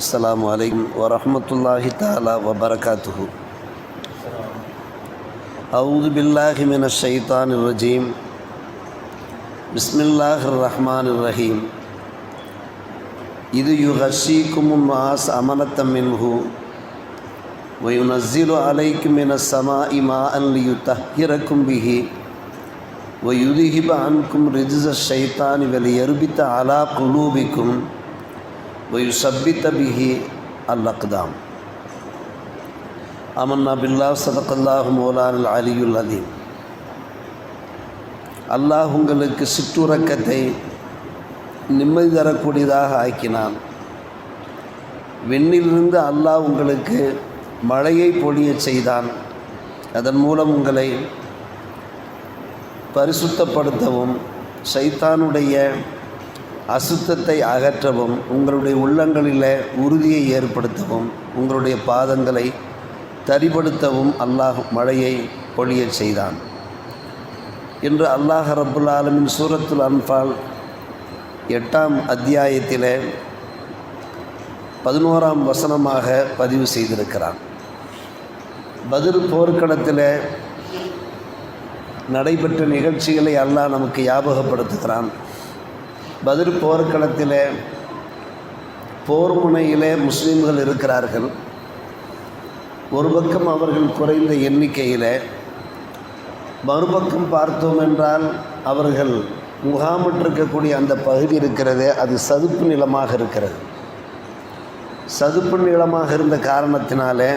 السلام عليكم ورحمة الله تعالى وبركاته. أعوذ بالله من الشيطان الرجيم. بسم الله الرحمن الرحيم. إذ يغشيكم الناس أمنة منه وينزل عليكم من السماء ماء ليطهركم به ويذهب عنكم رجز الشيطان وليربط على قلوبكم ويثبت به الأقدام آمنا بالله صدق الله مولانا العلي العظيم அல்லாஹ் உங்களுக்கு சிற்றுறக்கத்தை நிம்மதி தரக்கூடியதாக ஆக்கினான் விண்ணிலிருந்து அல்லாஹ் உங்களுக்கு மழையை பொழியச் செய்தான் அதன் மூலம் உங்களை பரிசுத்தப்படுத்தவும் சைத்தானுடைய அசுத்தத்தை அகற்றவும் உங்களுடைய உள்ளங்களில் உறுதியை ஏற்படுத்தவும் உங்களுடைய பாதங்களை தரிபடுத்தவும் அல்லாஹ் மழையை பொழியச் செய்தான். இன்று அல்லாஹ் ரபுல் ஆலமின் சூரத்துல் அன்பால் எட்டாம் அத்தியாயத்தில் பதினோராம் வசனமாக பதிவு செய்திருக்கிறான். பதில் போர்க்களத்தில் நடைபெற்ற நிகழ்ச்சிகளை அல்லாஹ் நமக்கு ஞாபகப்படுத்துகிறான். பதில் போர்க்களத்தில் போர் முனையிலே முஸ்லீம்கள் இருக்கிறார்கள். ஒரு பக்கம் அவர்கள் குறைந்த எண்ணிக்கையில் மறுபக்கம் பார்த்தோம் என்றால் அவர்கள் முகாமிட்டிருக்கக்கூடிய அந்த பகுதி இருக்கிறது அது சதுப்பு நிலமாக இருக்கிறது. சதுப்பு நிலமாக இருந்த காரணத்தினாலே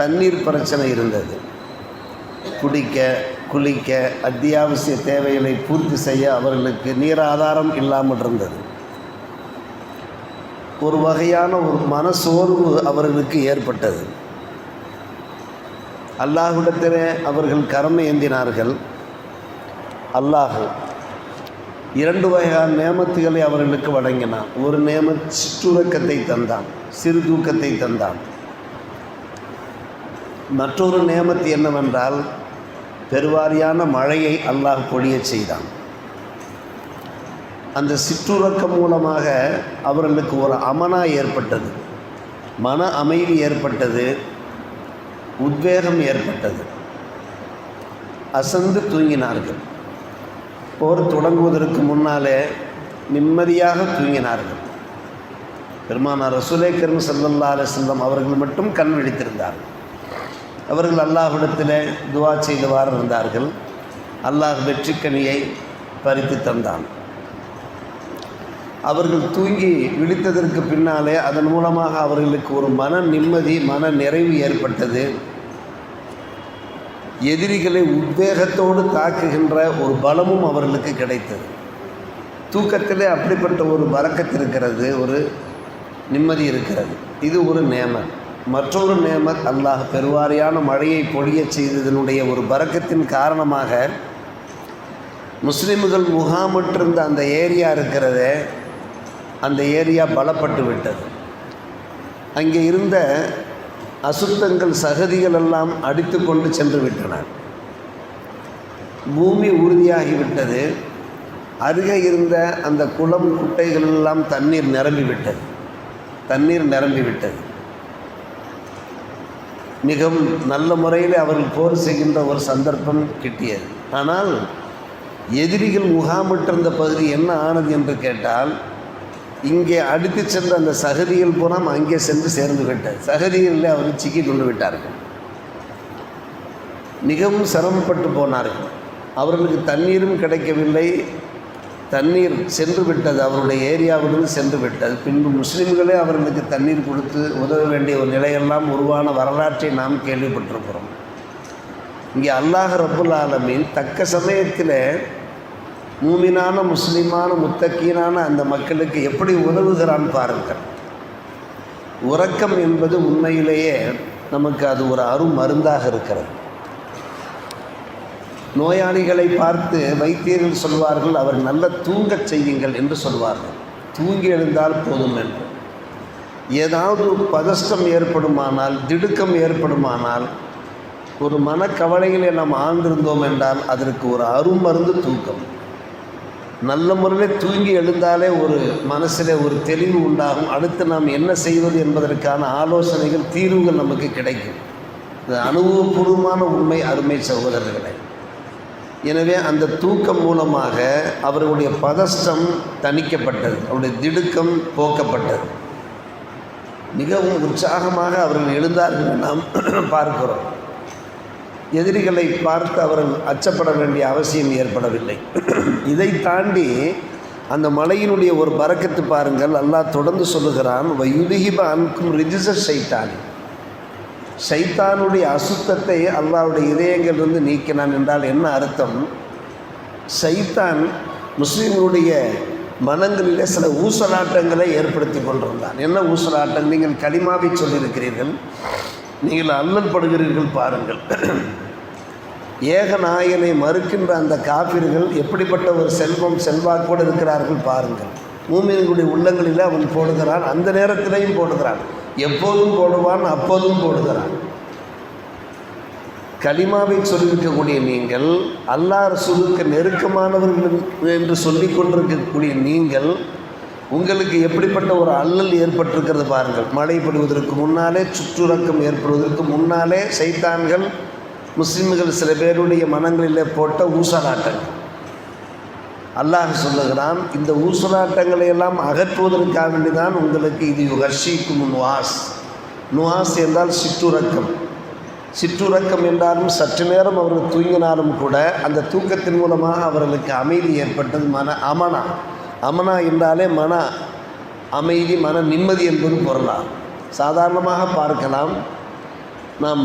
தண்ணீர் பிரச்சனை இருந்தது. குடிக்க குளிக்க அத்தியாவசிய தேவைகளை பூர்த்தி செய்ய அவர்களுக்கு நீர் ஆதாரம் இல்லாமல் இருந்தது. ஒரு வகையான ஒரு மனசோர்வு அவர்களுக்கு ஏற்பட்டது. அல்லாஹுடத்திலே அவர்கள் கரம் ஏந்தினார்கள். அல்லாஹ் இரண்டு வகையான நேமத்துகளை அவர்களுக்கு வழங்கினான். ஒரு நேம சிற்றுறக்கத்தை தந்தான் சிறு தூக்கத்தை தந்தான். மற்றொரு நேமத்து என்னவென்றால் பெருவாரியான மழையை அல்லாஹ் பொழிய செய்தான். அந்த சிற்றுறக்கம் மூலமாக அவர்களுக்கு ஒரு அமனா ஏற்பட்டது. மன அமைதி ஏற்பட்டது. உத்வேகம் ஏற்பட்டது. அசந்து தூங்கினார்கள். போர் தொடங்குவதற்கு முன்னாலே நிம்மதியாக தூங்கினார்கள். பெருமானார் ரசூலே கரும் சல்லல்லா அலிசல்லம் அவர்கள் மட்டும் கண் விழித்திருந்தார்கள். அவர்கள் அல்லாஹ்விடத்தில் துவா செய்தவாறு இருந்தார்கள். அல்லாஹ் வெற்றிக்கனியை பறித்து தந்தான். அவர்கள் தூங்கி விழித்ததற்கு பின்னாலே அதன் மூலமாக அவர்களுக்கு ஒரு மன நிம்மதி மன நிறைவு ஏற்பட்டது. எதிரிகளை உத்வேகத்தோடு தாக்குகின்ற ஒரு பலமும் அவர்களுக்கு கிடைத்தது. தூக்கத்திலே அப்படிப்பட்ட ஒரு வரக்கத்து இருக்கிறது ஒரு நிம்மதி இருக்கிறது. இது ஒரு நேமன் மற்றொரு நேமத் அல்லாஹ் பெருவாரியான மழையை பொழியச் செய்ததனுடைய ஒரு பறக்கத்தின் காரணமாக முஸ்லீம்கள் முகாமிட்டிருந்த அந்த ஏரியா இருக்கிறதே அந்த ஏரியா பலப்பட்டு விட்டது. அங்கே இருந்த அசுத்தங்கள் சகதிகள் எல்லாம் அடித்து கொண்டு சென்று விட்டன. பூமி உறுதியாகிவிட்டது அருகே இருந்த அந்த குளம் குட்டைகள் எல்லாம் தண்ணீர் நிரம்பி விட்டது. தண்ணீர் நிரம்பி விட்டது. மிகவும் நல்ல முறையில் அவர்கள் போர் செய்கின்ற ஒரு சந்தர்ப்பம் கிட்டியது. ஆனால் எதிரிகள் முகாமிட்டிருந்த பகுதி என்ன ஆனது என்று கேட்டால் இங்கே அடித்து சென்ற அந்த சகதிகள் புறம் அங்கே சென்று சேர்ந்து விட்டார் சகதிகளில் அவர் சிக்கி கொண்டு விட்டார்கள். மிகவும் சிரமப்பட்டு போனார்கள். அவர்களுக்கு தண்ணீரும் கிடைக்கவில்லை. தண்ணீர் சென்று விட்டது அவருடைய ஏரியாவிலிருந்து சென்று விட்டது. பின்பு முஸ்லீம்களே அவர்களுக்கு தண்ணீர் கொடுத்து உதவ வேண்டிய ஒரு நிலையெல்லாம் உருவான வரலாற்றை நாம் கேள்விப்பட்டிருக்கிறோம். இங்கே அல்லாஹ் ரபுல் ஆலமீன் தக்க சமயத்தில் மூமினான முஸ்லீமான முத்தக்கீனான அந்த மக்களுக்கு எப்படி உதவுகிறான் பாருங்கள். உறக்கம் என்பது உண்மையிலேயே நமக்கு அது ஒரு அரும் மருந்தாக இருக்கிறது. நோயாளிகளை பார்த்து வைத்தியர்கள் சொல்வார்கள் அவர் நல்ல தூங்கச் செய்யுங்கள் என்று சொல்வார்கள். தூங்கி எழுந்தால் போதும் என்று. ஏதாவது பதஷ்டம் ஏற்படுமானால் திடுக்கம் ஏற்படுமானால் ஒரு மனக்கவலையிலே நாம் ஆழ்ந்திருந்தோம் என்றால் அதற்கு ஒரு அருமருந்து தூக்கம். நல்ல முறையில் தூங்கி எழுந்தாலே ஒரு மனசில் ஒரு தெளிவு உண்டாகும். அடுத்து நாம் என்ன செய்வது என்பதற்கான ஆலோசனைகள் தீர்வுகள் நமக்கு கிடைக்கும். இது அனுபவபூர்வமான உண்மை அருமை சகோதரர்களே. எனவே அந்த தூக்கம் மூலமாக அவர்களுடைய பதஷ்டம் தணிக்கப்பட்டது. அவருடைய திடுக்கம் போக்கப்பட்டது. மிகவும் உற்சாகமாக அவர்கள் எழுந்தார்கள் நாம் பார்க்கிறோம். எதிரிகளை பார்த்து அவர்கள் அச்சப்பட வேண்டிய அவசியம் ஏற்படவில்லை. இதை தாண்டி அந்த மலையினுடைய ஒரு பறக்கத்து பாருங்கள். அல்லாஹ் தொடர்ந்து சொல்லுகிறான் வயுதிகிப அன்கும் ரிஜிஸ்டர் சைத்தானி சைத்தானுடைய அசுத்தத்தை அல்லாவுடைய இதயங்களிலிருந்து நீக்கினான் என்றால் என்ன அர்த்தம்? சைத்தான் முஸ்லீம்களுடைய மனங்களில் சில ஊசலாட்டங்களை ஏற்படுத்தி கொண்டிருந்தான். என்ன ஊசலாட்டம்? நீங்கள் களிமாவை சொல்லியிருக்கிறீர்கள். நீங்கள் அல்லல் படுகிறீர்கள் பாருங்கள். ஏகநாயனை மறுக்கின்ற அந்த காப்பிர்கள் எப்படிப்பட்ட ஒரு செல்வம் செல்வாக்கோடு இருக்கிறார்கள் பாருங்கள். மூமியர்களுடைய உள்ளங்களில் அவன் போடுகிறான் அந்த நேரத்திலையும் போடுகிறான். எப்போதும் போடுவான் அப்போதும் போடுகிறான். கலிமாவை சொல்லியிருக்கக்கூடிய நீங்கள் அல்லாஹ் ரசூலுக்கு நெருக்கமானவர்கள் என்று சொல்லிக் கொண்டிருக்கக்கூடிய நீங்கள் உங்களுக்கு எப்படிப்பட்ட ஒரு அல்லல் ஏற்பட்டிருக்கிறது பாருங்கள். மழை படுவதற்கு முன்னாலே சுற்றுறக்கம் ஏற்படுவதற்கு முன்னாலே சைத்தான்கள் முஸ்லீம்கள் சில பேருடைய மனங்களிலே போட்ட ஊசலாட்டங்கள். அல்லாஹ் சொல்லுகிறான் இந்த ஊசலாட்டங்களை எல்லாம் அகற்றுவதற்காக வேண்டிதான் உங்களுக்கு இது யுகர்ஷிக்கும் நுவாஸ். நுவாஸ் என்றால் சிற்றுறக்கம். சிற்றுறக்கம் என்றாலும் சற்று நேரம் அவர்கள் தூங்கினாலும் கூட அந்த தூக்கத்தின் மூலமாக அவர்களுக்கு அமைதி ஏற்பட்டது மன அமனா. அமனா என்றாலே மன அமைதி மன நிம்மதி என்பது பொருளாகும். சாதாரணமாக பார்க்கலாம் நாம்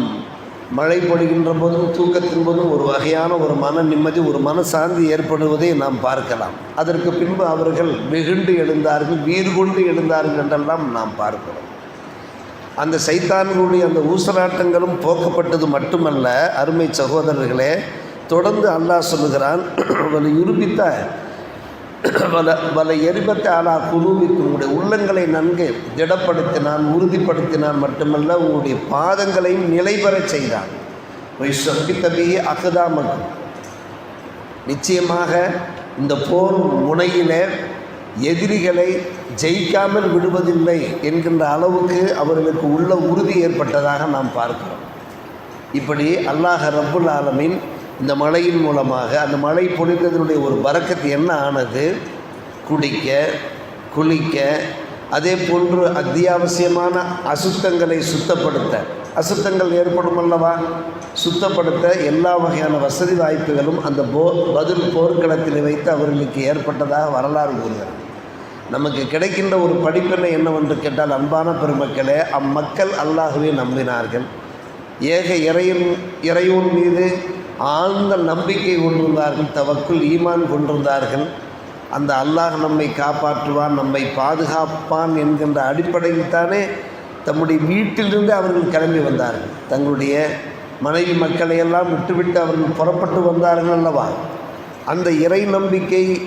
மழை பொழிகின்ற போதும் தூக்கத்தின் போதும் ஒரு வகையான ஒரு மன நிம்மதி ஒரு மனசாந்தி ஏற்படுவதை நாம் பார்க்கலாம். அதற்கு பின்பு அவர்கள் வெகுண்டு எழுந்தார்கள் வீர் கொண்டு எழுந்தார்கள் என்றெல்லாம் நாம் பார்க்கிறோம். அந்த சைத்தான்களுடைய அந்த ஊசலாட்டங்களும் போக்கப்பட்டது மட்டுமல்ல அருமை சகோதரர்களே தொடர்ந்து அல்லாஹ் சொல்லுகிறான் வல யுருபித்த வல வல எரிபத்த ஆலா குருவிக்கு உங்களுடைய உள்ளங்களை நன்கு திடப்படுத்தினான் உறுதிப்படுத்தினான் மட்டுமல்ல உங்களுடைய பாதங்களையும் நிலைபெறச் செய்தான் சொப்பித்தபியே அகதாமக்கும் நிச்சயமாக இந்த போர் முனையில் எதிரிகளை ஜெயிக்காமல் விடுவதில்லை என்கின்ற அளவுக்கு அவர்களுக்கு உள்ள உறுதி ஏற்பட்டதாக நாம் பார்க்கிறோம். இப்படி அல்லாஹ் ரபுல் ஆலமின் இந்த மழையின் மூலமாக அந்த மழை பொழிந்ததனுடைய ஒரு பறக்கத்து என்ன ஆனது? குடிக்க குளிக்க அதே போன்று அத்தியாவசியமான அசுத்தங்களை சுத்தப்படுத்த. அசுத்தங்கள் ஏற்படும் அல்லவா? சுத்தப்படுத்த எல்லா வகையான வசதி வாய்ப்புகளும் அந்த போ பதில் போர்க்களத்தில் வைத்து அவர்களுக்கு ஏற்பட்டதாக வரலாறு கூறுகிறது. நமக்கு கிடைக்கின்ற ஒரு படிப்பினை என்னவென்று கேட்டால் அன்பான பெருமக்களே அம்மக்கள் அல்லாகவே நம்பினார்கள். ஏக இறையின் இறைவன் மீது ஆழ்ந்த நம்பிக்கை கொண்டிருந்தார்கள் தவக்குள் ஈமான் கொண்டிருந்தார்கள். அந்த அல்லாஹ் நம்மை காப்பாற்றுவான் நம்மை பாதுகாப்பான் என்கின்ற அடிப்படையில் தானே தம்முடைய வீட்டிலிருந்து அவர்கள் கிளம்பி வந்தார்கள். தங்களுடைய மனைவி மக்களை எல்லாம் விட்டுவிட்டு அவர்கள் புறப்பட்டு வந்தார்கள் அல்லவா? அந்த இறை நம்பிக்கை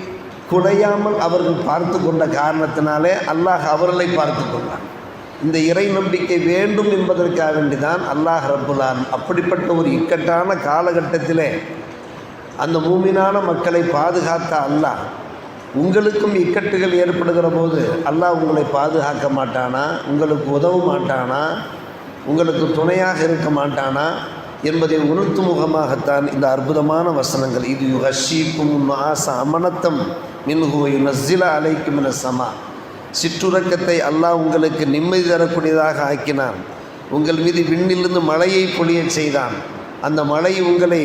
குறையாமல் அவர்கள் பார்த்து கொண்ட காரணத்தினாலே அல்லாஹ் அவர்களை பார்த்து கொண்டான். இந்த இறை நம்பிக்கை வேண்டும் என்பதற்காக வேண்டிதான் அல்லாஹ் ரப்புலான் அப்படிப்பட்ட ஒரு இக்கட்டான காலகட்டத்திலே அந்த மூமினான மக்களை பாதுகாத்த அல்லாஹ் உங்களுக்கும் இக்கட்டுகள் ஏற்படுகிற போது அல்லாஹ் உங்களை பாதுகாக்க மாட்டானா? உங்களுக்கு உதவ மாட்டானா? உங்களுக்கு துணையாக இருக்க மாட்டானா? என்பதை உணர்த்து முகமாகத்தான் இந்த அற்புதமான வசனங்கள். இது யுகஷீக்கும் ஆச அமனத்தம் மின்ஹுவை நஸ்ஸில அலைக்கும் என சமா. சிற்றுறக்கத்தை அல்லாஹ் உங்களுக்கு நிம்மதி தரக்கூடியதாக ஆக்கினான். உங்கள் மீது விண்ணிலிருந்து மழையை பொழியச் செய்தான். அந்த மழை உங்களை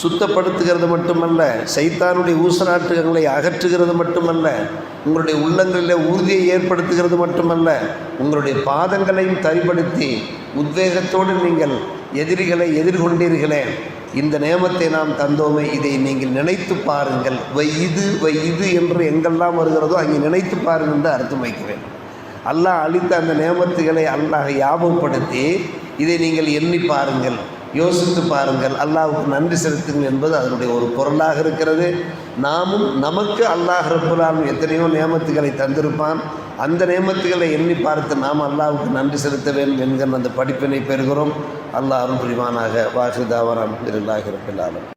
சுத்தப்படுத்துகிறது மட்டுமல்ல சைத்தானுடைய ஊசலாட்டுகளை அகற்றுகிறது மட்டுமல்ல உங்களுடைய உள்ளங்களில் உறுதியை ஏற்படுத்துகிறது மட்டுமல்ல உங்களுடைய பாதங்களையும் தரிப்படுத்தி உத்வேகத்தோடு நீங்கள் எதிரிகளை எதிர்கொண்டீர்களே. இந்த நேமத்தை நாம் தந்தோமே இதை நீங்கள் நினைத்து பாருங்கள். வை இது வை இது என்று எங்கெல்லாம் வருகிறதோ அங்கே நினைத்து பாருங்கள் என்று அர்த்தம் வைக்கிறேன். அல்லாஹ் அளித்த அந்த நேமத்துகளை அல்லாஹ் ஞாபகப்படுத்தி இதை நீங்கள் எண்ணி பாருங்கள் யோசித்து பாருங்கள். அல்லாஹுக்கு நன்றி செலுத்துங்கள் என்பது அதனுடைய ஒரு பொருளாக இருக்கிறது. நாமும் நமக்கு அல்லாஹ் ரப்புலாலும் எத்தனையோ நியமத்துகளை தந்திருப்பான். அந்த நேமத்துகளை எண்ணி பார்த்து நாம் அல்லாவுக்கு நன்றி செலுத்த வேண்டும் என்கிற அந்த படிப்பினை பெறுகிறோம். அல்லாஹ் அருள் புரிவானாக. வாசுதாவரம் இருளாக இருப்பில்லாலும்